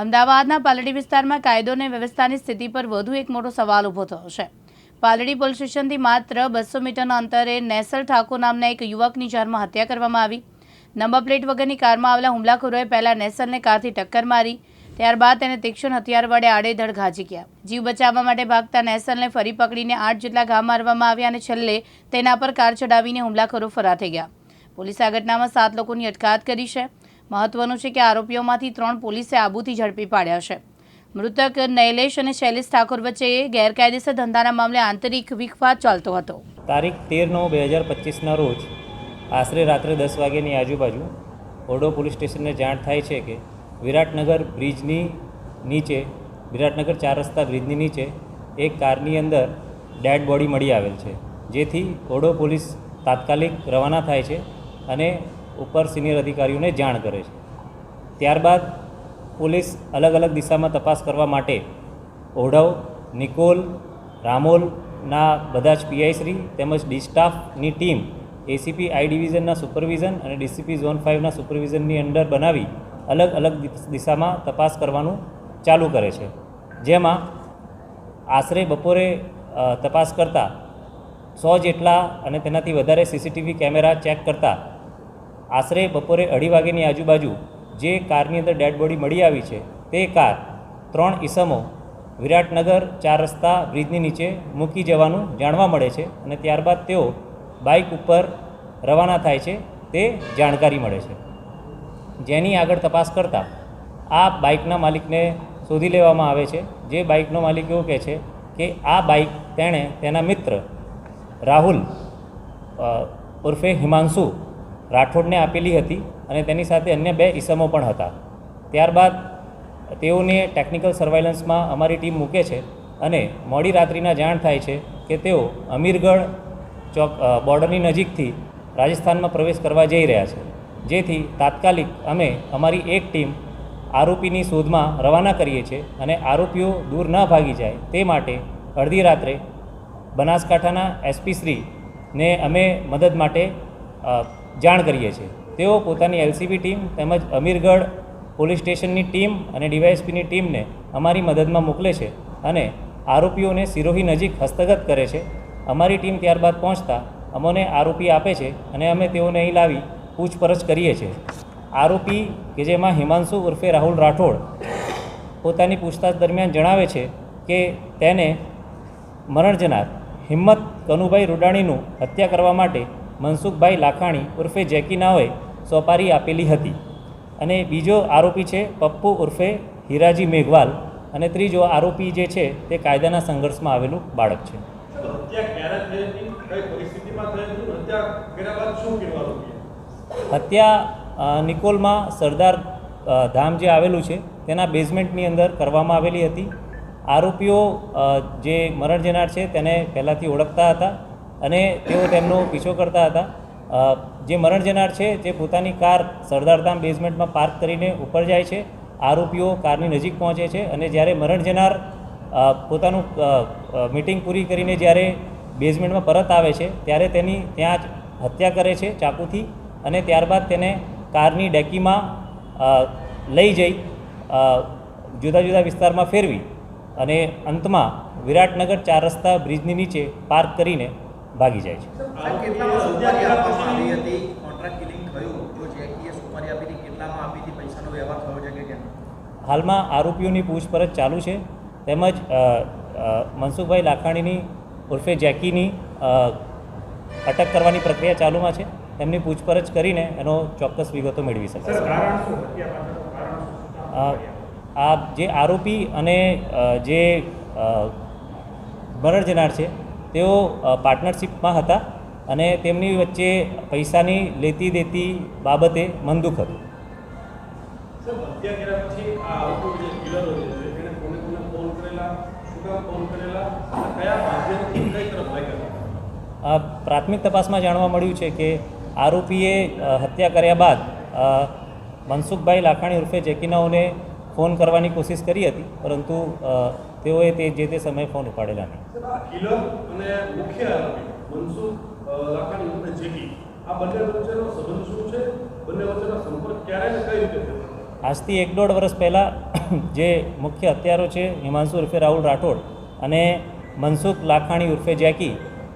અમદાવાદના પાલડી વિસ્તારમાં કાયદો અને વ્યવસ્થાની સ્થિતિ પર વધુ એક મોટો સવાલ ઊભો થયો છે. પાલડી પોલીસ સ્ટેશનથી માત્ર બસો મીટરના અંતરે નેસલ ઠાકોર નામના એક યુવકની જારમાં હત્યા કરવામાં આવી. નંબર પ્લેટ વગરની કારમાં આવેલા હુમલાખોરોએ પહેલાં નેસલને કારથી ટક્કર મારી, ત્યારબાદ તેને તીક્ષ્ણ હથિયાર વડે આડેધડ ઘાજી ગયા. જીવ બચાવવા માટે ભાગતા નેસલને ફરી પકડીને આઠ જેટલા ઘા મારવામાં આવ્યા અને છેલ્લે તેના પર કાર ચડાવીને હુમલાખોરો ફરાર થઈ ગયા. પોલીસે આ ઘટનામાં સાત લોકોની અટકાયત કરી છે. મહત્વનું છે કે આરોપીઓમાંથી ત્રણ પોલીસે આબુથી ઝડપી પાડ્યા છે. મૃતક નૈલેશ અને શૈલેષ ઠાકોર વચ્ચે ગેરકાયદેસર ધંધાના મામલે આંતરિક વિખવાદ ચાલતો હતો. તારીખ તેર નવ બે હજાર પચીસના રોજ આશરે રાત્રે દસ વાગ્યાની આજુબાજુ ઓડો પોલીસ સ્ટેશનને જાણ થાય છે કે વિરાટનગર બ્રિજની નીચે, વિરાટનગર ચાર રસ્તા બ્રિજની નીચે એક કારની અંદર ડેડ બોડી મળી આવેલ છે. જેથી ઓડો પોલીસ તાત્કાલિક રવાના થાય છે અને ઉપર સિનિયર અધિકારીઓને જાણ કરે છે. ત્યારબાદ પોલીસ અલગ અલગ દિશામાં તપાસ કરવા માટે ઓઢવ, નિકોલ રામોલના બધા જ પીઆઈશ્રી તેમજ ડી સ્ટાફની ટીમ એસીપી આઈ ડિવિઝનના સુપરવિઝન અને ડીસીપી ઝોન ફાઇવના સુપરવિઝનની અંડર બનાવી અલગ અલગ દિશામાં તપાસ કરવાનું ચાલુ કરે છે. જેમાં આશરે બપોરે તપાસ કરતાં સો જેટલા અને તેનાથી વધારે સીસીટીવી કેમેરા ચેક કરતાં આશરે બપોરે અઢી વાગ્યાની આજુબાજુ જે કારની અંદર ડેડ બોડી મળી આવી છે તે કાર ત્રણ ઈસમો વિરાટનગર ચાર રસ્તા બ્રિજની નીચે મૂકી જવાનું જાણવા મળે છે અને ત્યારબાદ તેઓ બાઇક ઉપર રવાના થાય છે તે જાણકારી મળે છે. જેની આગળ તપાસ કરતાં આ બાઇકના માલિકને શોધી લેવામાં આવે છે. જે બાઇકનો માલિક એવું કહે છે કે આ બાઇક તેણે તેના મિત્ર રાહુલ ઉર્ફે હિમાંશુ રાઠોડને આપેલી હતી અને તેની સાથે અન્ય બે ઈસમો પણ હતા. ત્યારબાદ તેઓને ટેકનિકલ સર્વાઇલન્સમાં અમારી ટીમ મૂકે છે અને મોડી રાત્રિના જાણ થાય છે કે તેઓ અમીરગઢ ચોક બોર્ડરની નજીકથી રાજસ્થાનમાં પ્રવેશ કરવા જઈ રહ્યા છે. જેથી તાત્કાલિક અમે અમારી એક ટીમ આરોપીની શોધમાં રવાના કરીએ છીએ અને આરોપીઓ દૂર ન ભાગી જાય તે માટે અડધી રાત્રે બનાસકાંઠાના એસપી શ્રીને અમે મદદ માટે જાણ કરીએ છીએ. તેઓ પોતાની એલસીબી ટીમ તેમજ અમીરગઢ પોલીસ સ્ટેશનની ટીમ અને ડીવાયએસપીની ટીમને અમારી મદદમાં મોકલે છે અને આરોપીઓને સિરોહી નજીક હસ્તગત કરે છે. અમારી ટીમ ત્યારબાદ પહોંચતા અમોને આરોપી આપે છે અને અમે તેઓને અહીં લાવી પૂછપરછ કરીએ છીએ. આરોપી કે જેમાં હિમાંશુ ઉર્ફે રાહુલ રાઠોડ પોતાની પૂછતાછ દરમિયાન જણાવે છે કે તેને મરણ જનાર હિંમત કનુભાઈ રૂડાણીનું હત્યા કરવા માટે મનસુખભાઈ લાખાણી ઉર્ફે જેકી નાઓએ સોપારી આપેલી હતી. અને બીજો આરોપી છે પપ્પુ ઉર્ફે હીરાજી મેઘવાલ અને ત્રીજો આરોપી જે છે તે કાયદાના સંઘર્ષમાં આવેલું બાળક છે. હત્યા નિકોલમાં સરદાર ધામ જે આવેલું છે તેના બેઝમેન્ટની અંદર કરવામાં આવેલી હતી. આરોપીઓ જે મરણ જનાર છે તેને પહેલાંથી ઓળખતા હતા. અને તેઓ તેમનો પીછો કરતા હતા. જે મરણ જનાર છે, તે પોતાની કાર સરદારધામ બેઝમેન્ટમાં પાર્ક કરીને ઉપર જાય છે. આરોપીઓ કારની નજીક પહોંચે છે અને જ્યારે મરણ જનાર પોતાનું મિટિંગ પૂરી કરીને જ્યારે બેઝમેન્ટમાં પરત આવે છે, ત્યારે તેની ત્યાં જ હત્યા કરે છે ચાકુથી અને ત્યારબાદ તેને કારની ડેકીમાં લઈ જઈ જુદા જુદા વિસ્તારમાં ફેરવી અને અંતમાં વિરાટનગર ચાર રસ્તા બ્રિજની નીચે પાર્ક કરીને ભાગી જાય છે. હાલમાં આરોપીઓની પૂછપરછ ચાલુ છે. તેમજ મનસુખભાઈ લાખાણીની ઉર્ફે જેકીની અટક કરવાની પ્રક્રિયા ચાલુમાં છે. તેમની પૂછપરછ કરીને એનો ચોક્કસ વિગતો મેળવી શકાશે કારણ શું હત્યા પાછળનું કારણ શું? અ, આ જે આરોપી અને જે મરણ જનાર છે તેઓ પાર્ટનરશિપમાં હતા અને તેમની વચ્ચે પૈસાની લેતી દેતી બાબતે મનદુખ હતું. પ્રાથમિક તપાસમાં જાણવા મળ્યું છે કે આરોપીએ હત્યા કર્યા બાદ મનસુખભાઈ લાખાણી ઉર્ફે જેકીનાઓને ફોન કરવાની કોશિશ કરી હતી પરંતુ તેઓએ તે જે તે સમયે ફોન ઉપાડેલા નહીં. આજથી એક દોઢ વર્ષ પહેલાં જે મુખ્ય હત્યારો છે હિમાંશુ ઉર્ફે રાહુલ રાઠોડ અને મનસુખ લાખાણી ઉર્ફે જેકી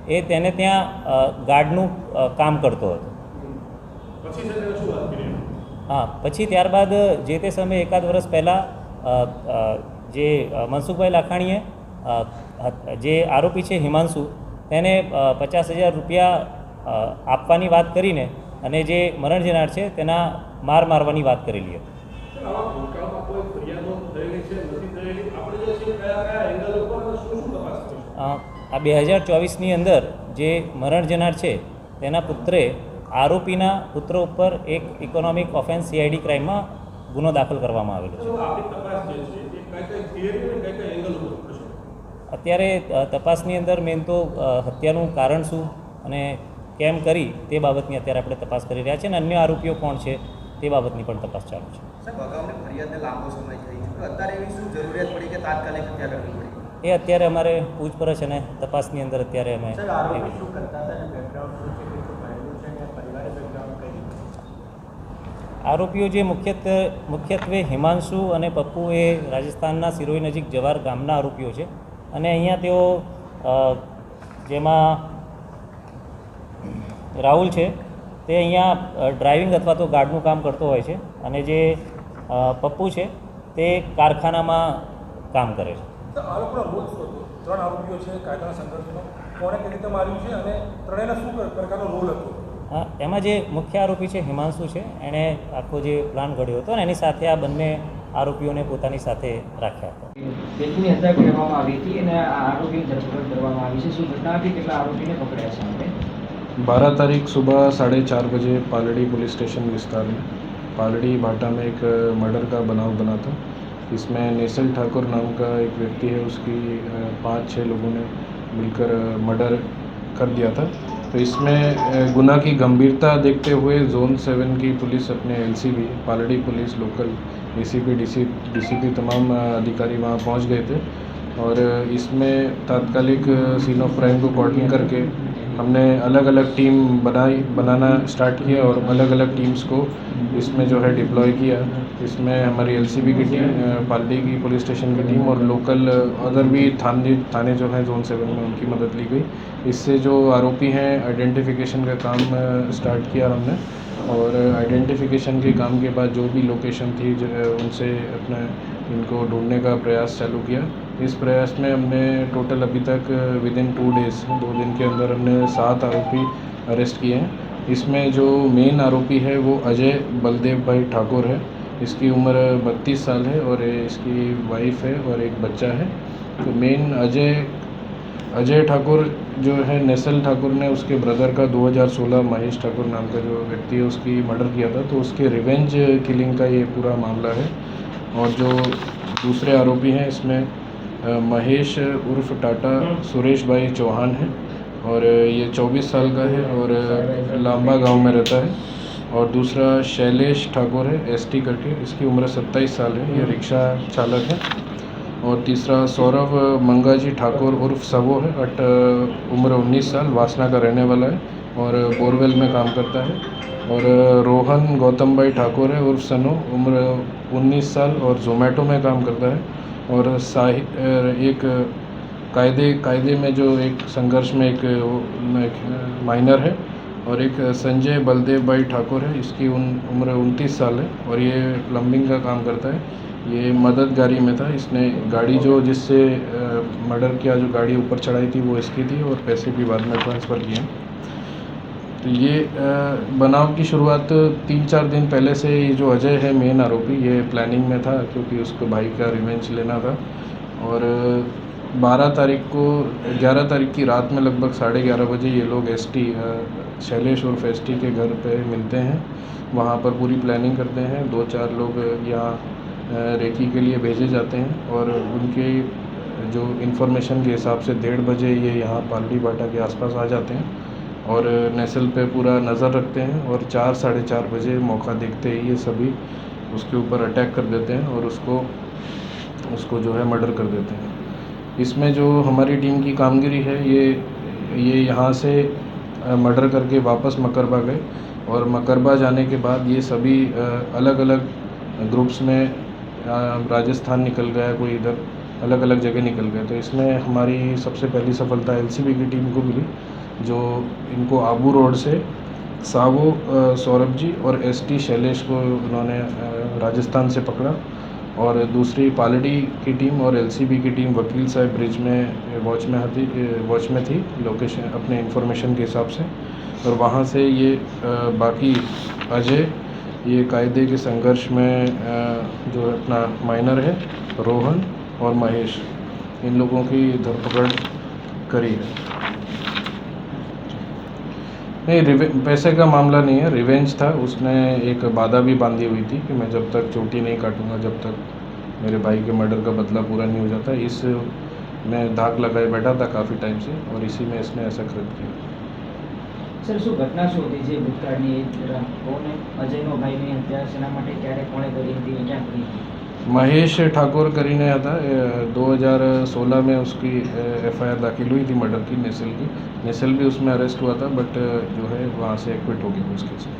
એ તેને ત્યાં ગાર્ડનું કામ કરતો હતો. હા પછી ત્યારબાદ જે તે સમયે એકાદ વર્ષ પહેલાં જે મનસુખભાઈ લાખાણીએ જે આરોપી છે હિમાંશુ તેને પચાસ હજાર રૂપિયા આપવાની વાત કરીને અને જે મરણ જનાર છે તેના માર મારવાની વાત કરેલી હતી. આ બે હજાર ચોવીસની અંદર જે મરણ જનાર છે તેના પુત્રે આરોપીના પુત્ર ઉપર એક ઇકોનોમિક ઓફેન્સ સીઆઈડી ક્રાઇમમાં ગુનો દાખલ કરવામાં આવેલો છે અત્યારે તપાસની અંદર મેન તો હત્યાનું કારણ શું અને કેમ કરી તે બાબતની અત્યારે આપણે તપાસ કરી રહ્યા છીએ અને અન્ય આરોપીઓ કોણ છે તે બાબતની પણ તપાસ ચાલુ છે. સાહેબ અગાઉની ફરિયાદને લાંબો સમય થઈ ચૂક્યો અત્યારે એવી શું જરૂરિયાત પડી કે તાત્કાલિક હત્યા કરવી પડી? એ અત્યારે અમારે પૂછપરછ અને તપાસની અંદર અત્યારે અમે સર આરોપી એવી- શું કરતા હતા અને બેકગ્રાઉન્ડ શું છે કેટલું ભણેલું છે અને પરિવારે બેકગ્રાઉન્ડ કઈ રીતે આરોપીઓ જે મુખ્યત્વે મુખ્યત્વે હિમાંશુ અને પપ્પુ એ રાજસ્થાનના સિરોહી નજીક જવાર ગામના આરોપીઓ છે. અને અહીંયા તેઓ જેમાં રાહુલ છે, તે અહીંયા ડ્રાઇવિંગ અથવા તો ગાર્ડનું કામ કરતો હોય છે અને જે પપ્પુ છે, તે કારખાનામાં કામ કરે છે. ત્રણ આરોપીઓ છે, કાયદાના સંઘર્ષનો. કોણે કઈ રીતે માર્યું છે અને ત્રણેયના શું પ્રકારનો રોલ હતો? એમાં જે મુખ્ય આરોપી છે હિમાંશુ છે એણે આખો જે પ્લાન ઘડ્યો હતો અને એની સાથે આ બંને આરોપીઓને પોતાની સાથે રાખ્યા હતા વ્યક્તિની હત્યા કરવામાં આવી હતી અને આ આરોપીની ધરપકડ કરવામાં આવી છે શું ઘટના હતી કેટલા આરોપીને પકડ્યા છે આપણે बारह तारीख सुबह साढ़े चार बजे पालड़ी पुलिस स्टेशन विस्तार में पालड़ी भाटा में एक मर्डर का बनाव बना था इसमें नेसल ठाकुर नाम का एक व्यक्ति है उसकी अ, पाँच छः लोगों ने मिलकर मर्डर कर दिया था तो इसमें गुना की गंभीरता देखते हुए जोन सेवन की पुलिस अपने LCB, Paldi police, local, ACP, DC, DCP तमाम अधिकारी वहाँ पहुँच गए थे। और इसमें तात्कालिक सीन ऑफ़ क्राइम को कॉर्डिंग करके हमने अलग अलग टीम बनाई, बनाना स्टार्ट किया और अलग अलग टीम्स को इसमें जो है डिप्लॉय किया। इसमें हमारी एलसीबी की टीम पाली की पुलिस स्टेशन की टीम और लोकल अदर भी थाने थाने जो हैं जोन सेवन में उनकी मदद ली गई। इससे जो आरोपी हैं आइडेंटिफिकेशन का काम स्टार्ट किया हमने। और आइडेंटिफिकेशन के काम के बाद जो भी लोकेशन थी उनसे अपने, इनको ढूँढने का प्रयास चालू किया। इस प्रयास में हमने टोटल अभी तक विद इन टू डेज़ दो दिन के अंदर हमने सात आरोपी अरेस्ट किए हैं। इसमें जो मेन आरोपी है, वो अजय बलदेव भाई ठाकुर है। इसकी उम्र बत्तीस साल है और इसकी वाइफ है और एक बच्चा है। तो मेन अजय अजय ठाकुर जो है, नेसल ठाकुर ने उसके ब्रदर का 2016 महेश ठाकुर नाम का जो व्यक्ति है, उसकी मर्डर किया था। तो उसके रिवेंज किलिंग का ये पूरा मामला है। और जो दूसरे आरोपी हैं, इसमें महेश उर्फ़ टाटा सुरेश भाई चौहान है। और ये 24 साल का है और लांबा गाँव में रहता है। और दूसरा शैलेश ठाकुर है एसटी करके। इसकी उम्र 27 साल है। ये रिक्शा चालक है। और तीसरा सौरभ मंगाजी ठाकुर उर्फ़ सबो है अट उम्र 19 साल वासना का रहने वाला है और बोरवेल में काम करता है। और रोहन गौतम भाई ठाकुर है उर्फ़ सनो उम्र 19 साल और जोमेटो में काम करता है। और साहि एक कायदे कायदे में जो एक संघर्ष में एक, एक माइनर है और एक संजय बलदेव भाई ठाकुर है, इसकी उन, उम्र उनतीस साल है और ये प्लम्बिंग का काम करता है। ये मददगारी में था, इसने गाड़ी जो जिससे मर्डर किया, जो गाड़ी ऊपर चढ़ाई थी, वो इसकी थी और पैसे भी बाद में ट्रांसफ़र किए। तो ये बनाव की शुरुआत तीन चार दिन पहले से ये जो अजय है मेन आरोपी, ये प्लानिंग में था, क्योंकि उसको भाई का रिवेंज लेना था। और बारह तारीख को, ग्यारह तारीख की रात में लगभग साढ़े ग्यारह बजे ये लोग एस टी शैलेश उर्फ़ एस टी के घर पे मिलते हैं। वहाँ पर पूरी प्लानिंग करते हैं। दो चार लोग यहाँ रेकी के लिए भेजे जाते हैं और उनके, जो इन्फॉर्मेशन के हिसाब से डेढ़ बजे ये यहाँ पालड़ी बाटा के आसपास आ जाते हैं और नेसल पे पूरा नज़र रखते हैं और चार, साढ़े चार बजे मौका देखते ही ये सभी उसके ऊपर अटैक कर देते हैं और उसको उसको जो है मर्डर कर देते हैं। इसमें जो हमारी टीम की कामगिरी है, ये ये यहाँ से मर्डर करके वापस मकरबा गए और मकरबा जाने के बाद ये सभी अलग अलग ग्रुप्स में राजस्थान निकल गया, कोई इधर अलग अलग जगह निकल गए तो इसमें हमारी सबसे पहली सफलता एलसीबी की टीम को मिली, जो इनको आबू रोड से सावो सौरभ जी और एसटी शैलेश को उन्होंने राजस्थान से पकड़ा। और दूसरी पालड़ी की टीम और एलसीबी की टीम वकील साहब ब्रिज में, वॉच में थी वॉच में थी, लोकेशन, अपने इंफॉर्मेशन के हिसाब से। और वहाँ से ये बाकी अजय, ये कायदे के संघर्ष में जो अपना माइनर है, रोहन और महेश, इन लोगों की धरपकड़ करी है। नहीं रिवे पैसे का मामला नहीं है रिवेंज था उसने एक बाधा भी बांधी हुई थी कि मैं जब तक चोटी नहीं काटूंगा जब तक मेरे भाई के मर्डर का बदला पूरा नहीं हो जाता इस में धाक लगाए बैठा था काफ़ी टाइम से और इसी में इसने ऐसा कृत किया સર શું ઘટના શું હતી જે ભૂતકાળની એ જરા કોને અજયનો ભાઈની હત્યા શેના માટે ક્યારે કોણે કરી હતી અને ક્યાં કરી હતી महेश ठाकुर करीने था 2016 में उसकी एफआईआर दाखिल हुई थी मर्डर की नेसल की। नेसल भी उसमें अरेस्ट हुआ था बट जो है वहाँ से एक्विट हो गई उस केस में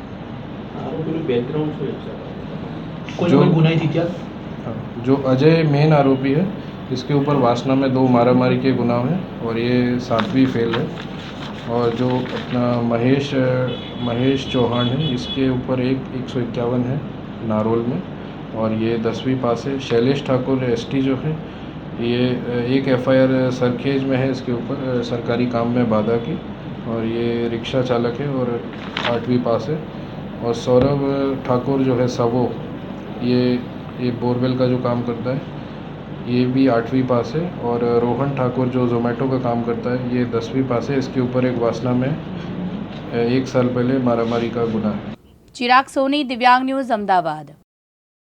जो गुनाई थी क्या? हाँ, जो अजय मेन आरोपी है इसके ऊपर वासना में दो मारामारी के गुनाह हैं और ये सातवीं फेल है। और जो अपना महेश महेश चौहान है इसके ऊपर एक एक सौ इक्यावन है नारोल में। और ये दसवीं पास है। शैलेश ठाकुर, एसटी जो है, ये, एक एफआईआर सरखेज में है, इसके ऊपर, सरकारी काम में बाधा की। और ये रिक्शा चालक है और आठवीं पास है। और सौरभ ठाकुर जो है, सबो, ये ये बोरवेल का जो काम करता है, ये भी आठवीं पास है। और रोहन ठाकुर जो जोमेटो का काम करता है, ये दसवीं पास है। इसके ऊपर एक वासना में, एक साल पहले मारामारी का गुना है चिराग सोनी, दिव्यांग न्यूज़, अहमदाबाद।